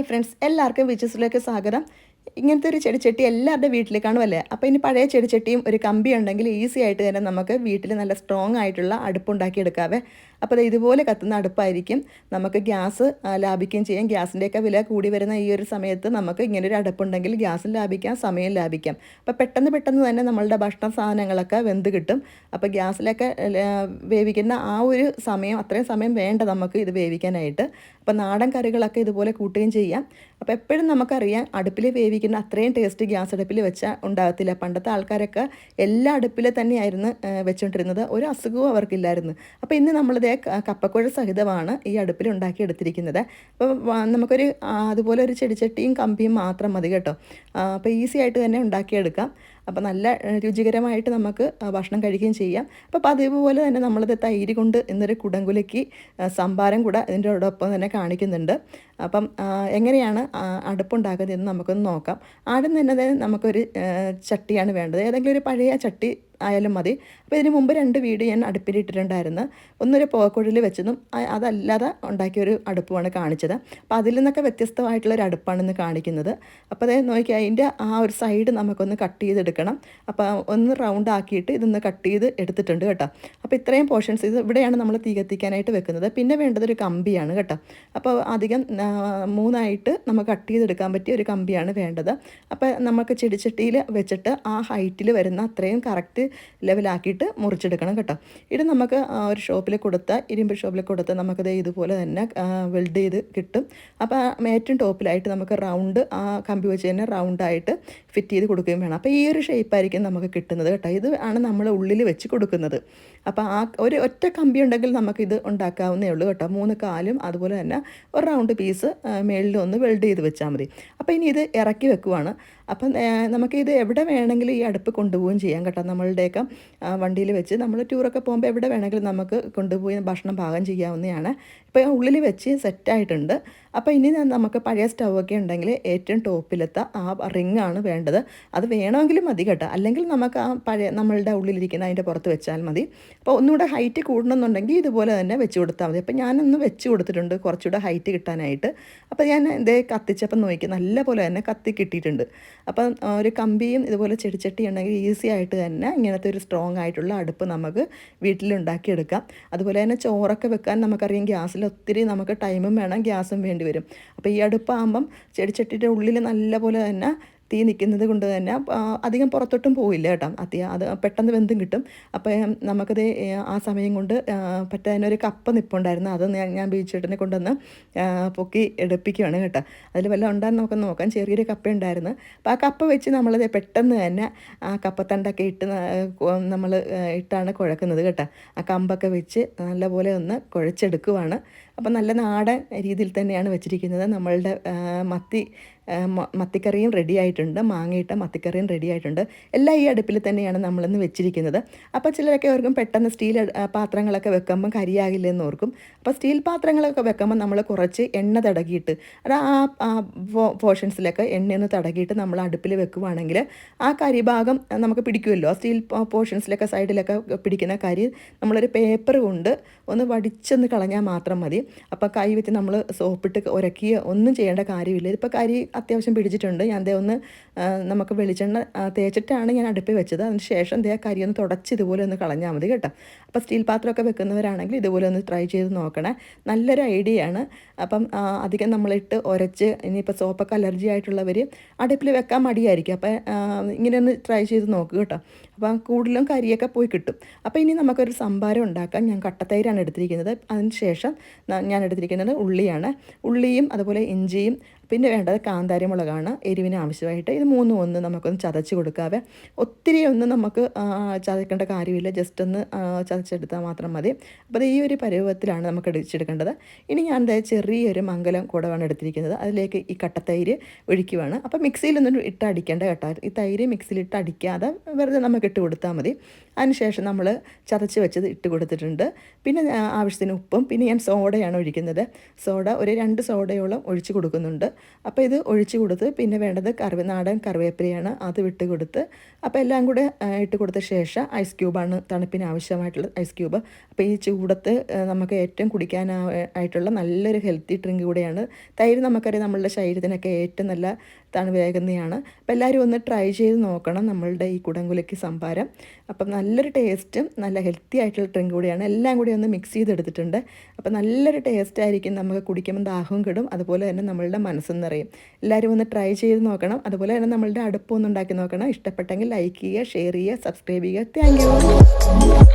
Hi friends എല്ലാവർക്കും വിച്ചസിലേക്ക് സ്വാഗതം. ഇങ്ങനത്തെ ഒരു ചെടിച്ചട്ടി എല്ലാവരുടെ വീട്ടിൽ കാണുമല്ലേ അപ്പോൾ ഇനി പഴയ ചെടിച്ചട്ടിയും ഒരു കമ്പി ഉണ്ടെങ്കിൽ ഈസി ആയിട്ട് തന്നെ നമുക്ക് വീട്ടിൽ നല്ല സ്ട്രോങ് ആയിട്ടുള്ള അടുപ്പുണ്ടാക്കി എടുക്കാവേ അപ്പോൾ ഇതുപോലെ കത്തുന്ന അടുപ്പായിരിക്കും നമുക്ക് ഗ്യാസ് ലാഭിക്കുകയും ചെയ്യാം. ഗ്യാസിന്റെയൊക്കെ വില കൂടി വരുന്ന ഈ ഒരു സമയത്ത് നമുക്ക് ഇങ്ങനെ ഒരു അടുപ്പുണ്ടെങ്കിൽ ഗ്യാസും ലാഭിക്കാം സമയം ലാഭിക്കാം. അപ്പോൾ പെട്ടെന്ന് പെട്ടെന്ന് തന്നെ നമ്മളുടെ ഭക്ഷണ സാധനങ്ങളൊക്കെ വെന്ത് കിട്ടും. അപ്പോൾ ഗ്യാസിലൊക്കെ വേവിക്കുന്ന ആ ഒരു സമയം അത്രയും സമയം വേണ്ട നമുക്ക് ഇത് വേവിക്കാനായിട്ട്. അപ്പോൾ നാടൻ കറികളൊക്കെ ഇതുപോലെ കൂട്ടുകയും ചെയ്യാം. അപ്പോൾ എപ്പോഴും നമുക്കറിയാം അടുപ്പിൽ വേവിക്കുന്ന അത്രയും ടേസ്റ്റ് ഗ്യാസ് അടുപ്പിൽ വെച്ചാൽ ഉണ്ടാകത്തില്ല. പണ്ടത്തെ ആൾക്കാരൊക്കെ എല്ലാ അടുപ്പിൽ തന്നെയായിരുന്നു വെച്ചുകൊണ്ടിരുന്നത് ഒരു അസുഖവും അവർക്കില്ലായിരുന്നു. അപ്പോൾ ഇന്ന് നമ്മളിതേ ക- കപ്പക്കുഴ സഹിതമാണ് ഈ അടുപ്പിൽ ഉണ്ടാക്കിയെടുത്തിരിക്കുന്നത് അപ്പോൾ നമുക്കൊരു അതുപോലെ ഒരു ചെടിച്ചട്ടിയും കമ്പിയും മാത്രം മതി കേട്ടോ. അപ്പോൾ ഈസി ആയിട്ട് തന്നെ ഉണ്ടാക്കിയെടുക്കാം. അപ്പോൾ നല്ല രുചികരമായിട്ട് നമുക്ക് ഭക്ഷണം കഴിക്കുകയും ചെയ്യാം. അപ്പോൾ പതിവ് പോലെ തന്നെ നമ്മളിത് തൈര് കൊണ്ട് ഇന്നൊരു കുടംകുലയ്ക്ക് സംഭാരം കൂടെ ഇതിന്റെ ഒപ്പം തന്നെ കാണിക്കുന്നുണ്ട്. അപ്പം എങ്ങനെയാണ് ആ, അടുപ്പുണ്ടാക്കുന്നത് എന്ന് നമുക്കൊന്ന് നോക്കാം. ആദ്യം തന്നെ നമുക്കൊരു ചട്ടിയാണ് വേണ്ടത്. ഏതെങ്കിലും ഒരു പഴയ ചട്ടി ആയാലും മതി. അപ്പോൾ ഇതിന് മുമ്പ് രണ്ട് വീട് ഞാൻ അടുപ്പിൽ ഇട്ടിട്ടുണ്ടായിരുന്നു ഒന്നൊരു പോക്കുഴൽ വെച്ചതും അതല്ലാതെ ഉണ്ടാക്കിയൊരു അടുപ്പുമാണ് കാണിച്ചത്. അപ്പോൾ അതിൽ നിന്നൊക്കെ വ്യത്യസ്തമായിട്ടുള്ള ഒരു അടുപ്പാണെന്ന് കാണിക്കുന്നത്. അപ്പോൾ അതായത് നോക്കി അതിന്റെ ആ ഒരു സൈഡ് നമുക്കൊന്ന് കട്ട് ചെയ്തെടുക്കണം. അപ്പോൾ ഒന്ന് റൗണ്ട് ആക്കിയിട്ട് ഇതൊന്ന് കട്ട് ചെയ്ത് എടുത്തിട്ടുണ്ട് കേട്ടോ. അപ്പോൾ ഇത്രയും പോർഷൻസ് ഇത് ഇവിടെയാണ് നമ്മൾ തീ കത്തിക്കാനായിട്ട് വെക്കുന്നത്. പിന്നെ വേണ്ടത് ഒരു കമ്പിയാണ് കേട്ടോ. അപ്പോൾ അധികം മൂന്നായിട്ട് നമുക്ക് കട്ട് ചെയ്തെടുക്കാൻ പറ്റിയ ഒരു കമ്പിയാണ് വേണ്ടത്. അപ്പോൾ നമുക്ക് ചെടിച്ചട്ടിയിൽ വെച്ചിട്ട് ആ ഹൈറ്റിൽ വരുന്ന അത്രയും കറക്റ്റ് ലെവലാക്കിയിട്ട് മുറിച്ചെടുക്കണം കേട്ടോ. ഇത് നമുക്ക് ഒരു ഷോപ്പിൽ കൊടുത്ത ഇരുമ്പ് ഷോപ്പിൽ കൊടുത്ത നമുക്കത് ഇതുപോലെ തന്നെ വെൽഡ് ചെയ്ത് കിട്ടും. അപ്പോൾ ഏറ്റവും ടോപ്പിലായിട്ട് നമുക്ക് റൗണ്ട് ആ കമ്പി വെച്ച് തന്നെ റൗണ്ടായിട്ട് ഫിറ്റ് ചെയ്ത് കൊടുക്കുകയും വേണം. അപ്പോൾ ഈ ഒരു ഷേപ്പായിരിക്കും നമുക്ക് കിട്ടുന്നത് കേട്ടോ. ഇത് ആണ് നമ്മൾ ഉള്ളിൽ വെച്ച് കൊടുക്കുന്നത്. അപ്പോൾ ആ ഒരു ഒറ്റ കമ്പി ഉണ്ടെങ്കിൽ നമുക്കിത് ഉണ്ടാക്കാവുന്നേ ഉള്ളൂ കേട്ടോ. മൂന്ന് കാലും അതുപോലെ തന്നെ ഒരു റൗണ്ട് പീസ് മേളിൽ ഒന്ന് വെൽഡ് ചെയ്ത് വെച്ചാൽ മതി. അപ്പോൾ ഇനി ഇത് ഇറക്കി വെക്കുവാണ്. അപ്പം നമുക്കിത് എവിടെ വേണമെങ്കിലും ഈ അടുപ്പ് കൊണ്ടുപോവുകയും ചെയ്യാം കേട്ടോ. നമ്മളുടെയൊക്കെ വണ്ടിയിൽ വെച്ച് നമ്മൾ ടൂറൊക്കെ പോകുമ്പോൾ എവിടെ വേണമെങ്കിലും നമുക്ക് കൊണ്ടുപോയി ഭക്ഷണം പാകം ചെയ്യാവുന്നതാണ്. ഇപ്പോൾ ഉള്ളിൽ വെച്ച് സെറ്റായിട്ടുണ്ട്. അപ്പോൾ ഇനി നമുക്ക് പഴയ സ്റ്റൗവൊക്കെ ഉണ്ടെങ്കിൽ ഏറ്റവും ടോപ്പിലത്തെ ആ റിങ്ങാണ് വേണ്ടത്. അത് വേണമെങ്കിലും മതി കേട്ടോ. അല്ലെങ്കിൽ നമുക്ക് ആ പഴയ നമ്മളുടെ ഉള്ളിലിരിക്കുന്ന അതിന്റെ പുറത്ത് വെച്ചാൽ മതി. അപ്പോൾ ഒന്നുകൂടെ ഹൈറ്റ് കൂടണമെന്നുണ്ടെങ്കിൽ ഇതുപോലെ തന്നെ വെച്ച് കൊടുത്താൽ മതി. അപ്പോൾ ഞാനൊന്ന് വെച്ച് കൊടുത്തിട്ടുണ്ട് കുറച്ചുകൂടെ ഹൈറ്റ് കിട്ടാനായിട്ട്. അപ്പോൾ ഞാൻ ഇതേ കത്തിച്ചപ്പം നോക്കി നല്ല പോലെ തന്നെ കത്തി കിട്ടിയിട്ടുണ്ട്. അപ്പം ഒരു കമ്പിയും ഇതുപോലെ ചെടിച്ചട്ടി ഉണ്ടെങ്കിൽ ഈസി ആയിട്ട് തന്നെ ഇങ്ങനത്തെ ഒരു സ്ട്രോങ് ആയിട്ടുള്ള അടുപ്പ് നമുക്ക് വീട്ടിലുണ്ടാക്കിയെടുക്കാം. അതുപോലെ തന്നെ ചോറൊക്കെ വെക്കാൻ നമുക്കറിയാം ഗ്യാസിൽ ഒത്തിരി നമുക്ക് ടൈമും വേണം ഗ്യാസും വേണ്ടി വരും. അപ്പോൾ ഈ അടുപ്പാകുമ്പം ചെടിച്ചട്ടിയുടെ ഉള്ളിൽ നല്ലപോലെ തന്നെ തീ നിൽക്കുന്നത് കൊണ്ട് തന്നെ അധികം പുറത്തോട്ടും പോവില്ല കേട്ടോ. അതി അത് പെട്ടെന്ന് വെന്തും കിട്ടും. അപ്പോൾ നമുക്കത് ആ സമയം കൊണ്ട് പറ്റാനൊരു കപ്പ നിപ്പുണ്ടായിരുന്നു. അത് ഞാൻ ഞാൻ ബീച്ചേട്ടനെ കൊണ്ടുവന്ന് പൊക്കി എടുപ്പിക്കുകയാണ് കേട്ടോ. അതിൽ വല്ലതും ഉണ്ടാകുന്ന നമുക്ക് നോക്കാം. ചെറിയൊരു കപ്പ ഉണ്ടായിരുന്നു അപ്പോൾ ആ കപ്പ വെച്ച് നമ്മളത് പെട്ടെന്ന് തന്നെ ആ കപ്പത്തണ്ടൊക്കെ ഇട്ട് നമ്മൾ ഇട്ടാണ് കുഴക്കുന്നത് കേട്ടോ. ആ കമ്പൊക്കെ വെച്ച് നല്ലപോലെ ഒന്ന് കുഴച്ചെടുക്കുവാണ്. അപ്പം നല്ല നാടൻ രീതിയിൽ തന്നെയാണ് വെച്ചിരിക്കുന്നത്. നമ്മളുടെ മത്തി മത്തിക്കറിയും റെഡി ആയിട്ടുണ്ട്. മാങ്ങയിട്ട മത്തിക്കറിയും റെഡി ആയിട്ടുണ്ട്. എല്ലാം ഈ അടുപ്പിൽ തന്നെയാണ് നമ്മളിന്ന് വെച്ചിരിക്കുന്നത്. അപ്പോൾ ചിലരൊക്കെ ഓർക്കും പെട്ടെന്ന് സ്റ്റീൽ പാത്രങ്ങളൊക്കെ വെക്കുമ്പം കരിയാകില്ലെന്ന് ഓർക്കും. അപ്പോൾ സ്റ്റീൽ പാത്രങ്ങളൊക്കെ വെക്കുമ്പോൾ നമ്മൾ കുറച്ച് എണ്ണ തടകിയിട്ട് അത് ആ പോർഷൻസിലൊക്കെ എണ്ണയൊന്ന് തടകിയിട്ട് നമ്മൾ അടുപ്പിൽ വെക്കുവാണെങ്കിൽ ആ കരിഭാഗം നമുക്ക് പിടിക്കുമല്ലോ. സ്റ്റീൽ പോർഷൻസിലൊക്കെ സൈഡിലൊക്കെ പിടിക്കുന്ന കരി നമ്മളൊരു പേപ്പർ കൊണ്ട് ഒന്ന് വടിച്ചൊന്ന് കളഞ്ഞാൽ മാത്രം മതി. അപ്പോൾ കൈ വെച്ച് നമ്മൾ സോപ്പിട്ട് ഉരക്കിയോ ഒന്നും ചെയ്യേണ്ട കാര്യമില്ല. ഇപ്പോൾ കരി അത്യാവശ്യം പിടിച്ചിട്ടുണ്ട്. ഞാൻ ദേ ഒന്ന് നമുക്ക് വെളിച്ചെണ്ണ തേച്ചിട്ടാണ് ഞാൻ അടുപ്പിൽ വെച്ചത്. അതിന് ശേഷം ദേ കരി ഒന്ന് തുടച്ച് ഇതുപോലെ ഒന്ന് കളഞ്ഞാൽ മതി കേട്ടോ. അപ്പോൾ സ്റ്റീൽ പാത്രമൊക്കെ വെക്കുന്നവരാണെങ്കിൽ ഇതുപോലെ ഒന്ന് ട്രൈ ചെയ്ത് നോക്കണേ. നല്ലൊരു ഐഡിയ ആണ്. അപ്പം അധികം നമ്മളിട്ട് ഉരച്ച് ഇനിയിപ്പോൾ സോപ്പൊക്കെ അലർജി ആയിട്ടുള്ളവർ അടുപ്പിൽ വെക്കാൻ മടിയായിരിക്കും. അപ്പോൾ ഇങ്ങനെ ഒന്ന് ട്രൈ ചെയ്ത് നോക്കുക കേട്ടോ. അപ്പം കൂടുതലും കരിയൊക്കെ പോയി കിട്ടും. അപ്പോൾ ഇനി നമുക്കൊരു സംഭാരം ഉണ്ടാക്കാം. ഞാൻ കട്ടത്തൈരാണ് എടുത്തിരിക്കുന്നത്. അതിന് ശേഷം ഞാൻ എടുത്തിരിക്കുന്നത് ഉള്ളിയാണ്. ഉള്ളിയും അതുപോലെ ഇഞ്ചിയും പിന്നെ വേണ്ടത് കാന്താരി മുളകാണ് എരിവിന് ആവശ്യമായിട്ട്. ഇത് മൂന്നും ഒന്ന് നമുക്കൊന്ന് ചതച്ച് കൊടുക്കാതെ ഒത്തിരി ഒന്നും നമുക്ക് ചതക്കേണ്ട കാര്യമില്ല. ജസ്റ്റ് ഒന്ന് ചതച്ചെടുത്താൽ മാത്രം മതി. അപ്പോൾ ഈ ഒരു പരുവത്തിലാണ് നമുക്ക് അടിച്ചെടുക്കേണ്ടത് ഇനി ഞാൻ എന്താ ചെറിയൊരു മംഗലം കുടവാണ് എടുത്തിരിക്കുന്നത്. അതിലേക്ക് ഈ കട്ടത്തൈര് ഒഴിക്കുവാണ്. അപ്പോൾ മിക്സിയിലൊന്നും ഇട്ട് അടിക്കേണ്ട കേട്ടോ. ഈ തൈര് മിക്സിയിലിട്ട് അടിക്കാതെ വെറുതെ നമുക്ക് ഇട്ട് കൊടുത്താൽ മതി. അതിനുശേഷം നമ്മൾ ചതച്ച് വെച്ചത് ഇട്ട് കൊടുത്തിട്ടുണ്ട്. പിന്നെ ആവശ്യത്തിന് ഉപ്പും. പിന്നെ ഞാൻ സോഡയാണ് ഒഴിക്കുന്നത്. സോഡ ഒരു രണ്ട് സോഡയോളം ഒഴിച്ച് കൊടുക്കുന്നുണ്ട്. അപ്പോൾ ഇത് ഒഴിച്ചു കൊടുത്ത് പിന്നെ വേണ്ടത് കറിവേ നാടൻ കറിവേപ്പിലയാണ് അത് വിട്ട് കൊടുത്ത് അപ്പോൾ എല്ലാം കൂടെ ഇട്ട് കൊടുത്ത ശേഷം ഐസ് ക്യൂബാണ് തണുപ്പിന് ആവശ്യമായിട്ടുള്ള ഐസ് ക്യൂബ് അപ്പോൾ ഈ ചൂടത്ത് നമുക്ക് ഏറ്റവും കുടിക്കാൻ ആയിട്ടുള്ള നല്ലൊരു ഹെൽത്തി ഡ്രിങ്ക് കൂടെയാണ്. തൈര് നമുക്കറിയാം നമ്മളുടെ ശരീരത്തിനൊക്കെ ഏറ്റവും നല്ല തണുവേകുന്നതാണ് അപ്പോൾ എല്ലാവരും ഒന്ന് ട്രൈ ചെയ്ത് നോക്കണം നമ്മളുടെ ഈ കുടംകുലയ്ക്ക് സംഭാരം. അപ്പം നല്ലൊരു ടേസ്റ്റും നല്ല ഹെൽത്തി ആയിട്ടുള്ള ഡ്രിങ്ക് കൂടിയാണ്. എല്ലാം കൂടി ഒന്ന് മിക്സ് ചെയ്തെടുത്തിട്ടുണ്ട്. അപ്പോൾ നല്ലൊരു ടേസ്റ്റ് ആയിരിക്കും നമുക്ക് കുടിക്കുമ്പോൾ ദാഹവും കിടും. അതുപോലെ തന്നെ നമ്മളുടെ മനസ്സും നിറയും എല്ലാവരും ഒന്ന് ട്രൈ ചെയ്ത് നോക്കണം. അതുപോലെ തന്നെ നമ്മളുടെ അടുപ്പൊന്നുണ്ടാക്കി നോക്കണം. ഇഷ്ടപ്പെട്ടെങ്കിൽ ലൈക്ക് ചെയ്യുക ഷെയർ ചെയ്യുക സബ്സ്ക്രൈബ് ചെയ്യുക. താങ്ക്